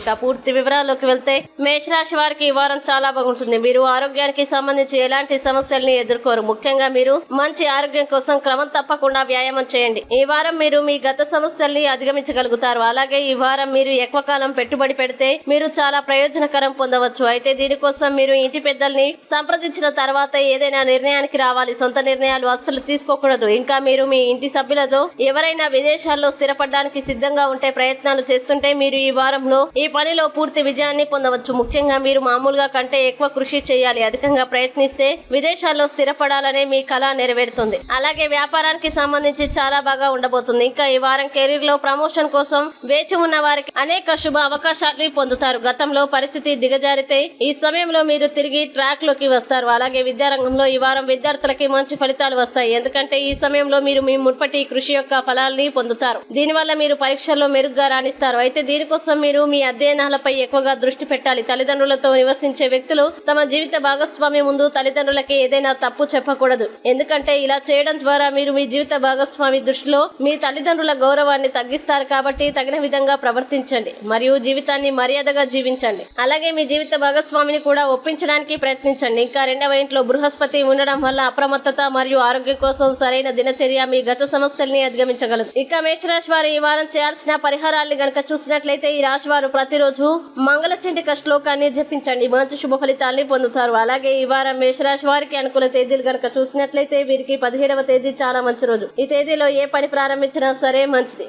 ఇక పూర్తి వివరాల్లోకి వెళ్తే మేషరాశి వారికి ఈ వారం చాలా బాగుంటుంది. మీరు ఆరోగ్యానికి సంబంధించి ఎలాంటి సమస్యల్ని ఎదుర్కోరు. ముఖ్యంగా మీరు మంచి ఆరోగ్యం కోసం క్రమం తప్పకుండా వ్యాయామం చేయండి. ఈ వారం మీరు మీ గత సమస్యల్ని అధిగమించగలుగుతారు. అలాగే ఈ వారం మీరు ఎక్కువ కాలం పెట్టుబడి పెడితే మీరు చాలా ప్రయోజనకరం పొందవచ్చు. అయితే దీనికోసం మీరు ఇంటి పెద్దల్ని సంప్రదించిన తర్వాత ఏదైనా నిర్ణయానికి రావాలి. సొంత నిర్ణయాలు అస్సలు తీసుకోకూడదు. ఇంకా మీరు మీ ఇంటి సభ్యులతో ఎవరైనా విదేశాల్లో స్థిరపడడానికి సిద్ధంగా ఉంటే ప్రయత్నాలు చేస్తుంటే మీరు ఈ వారంలో ఈ పనిలో పూర్తి విజయాన్ని పొందవచ్చు. ముఖ్యంగా మీరు మామూలుగా కంటే ఎక్కువ కృషి చేయాలి. అధికంగా ప్రయత్నిస్తే విదేశాల్లో స్థిరపడాలనే మీ కళ నెరవేరుతుంది. అలాగే వ్యాపారానికి సంబంధించి చాలా బాగా ఉండబోతుంది. ఇంకా ఈ వారం కెరీర్లో ప్రమోషన్ కోసం వేచి ఉన్న వారికి అనేక శుభ అవకాశాలు పొందుతారు. గతంలో పరిస్థితి దిగజారితే ఈ సమయంలో మీరు తిరిగి ట్రాక్లోకి వస్తారు. అలాగే విద్యారంగంలో ఈ వారం విద్యార్థులకి మంచి ఫలితాలు వస్తాయి. ఎందుకంటే ఈ సమయంలో మీరు మీ మునుపటి కృషి యొక్క ఫలాల్ని పొందుతారు. దీనివల్ల మీరు పరీక్షల్లో మెరుగ్గా రాణిస్తారు. అయితే దీనికోసం మీరు మీ అధ్యయనాలపై ఎక్కువగా దృష్టి పెట్టాలి. తల్లిదండ్రులతో నివసించే వ్యక్తులు తమ జీవిత భాగస్వామి ముందు తల్లిదండ్రులకి ఏదైనా తప్పు చెప్పకూడదు. ఎందుకంటే ఇలా చేయడం ద్వారా మీరు మీ జీవిత భాగస్వామి దృష్టిలో మీ తల్లిదండ్రుల గౌరవాన్ని తగ్గిస్తారు కాబట్టి తగిన విధంగా ప్రవర్తించండి. మరియు జీవితాన్ని మర్యాదగా జీవించండి. అలాగే మీ జీవిత భాగస్వామిని కూడా ఒప్పించడానికి ప్రయత్నించండి. ఇంకా రెండవ ఇంట్లో బృహస్పతి ఉండడం వల్ల అప్రమత్తత మరియు ఆరోగ్యం కోసం సరైన దినచర్య మీ గత సమస్యల్ని అధిగమించగలదు. ఇక మేషరాశి వారు ఈ వారం చేయాల్సిన పరిహారాల్ని గనక చూసినట్లయితే ఈ రాశి వారు ప్రతిరోజు మంగళ చండిక శ్లోకాన్ని జపించండి. మంచి శుభ ఫలితాల్ని పొందుతారు. అలాగే ఈ వారం మేషరాశి వారికి అనుకూల తేదీలు గనక చూసినట్లయితే వీరికి పదిహేడవ తేదీ చాలా మంచి రోజు. ఈ తేదీలో ఏ పని ప్రారంభించినా సరే మంచిది.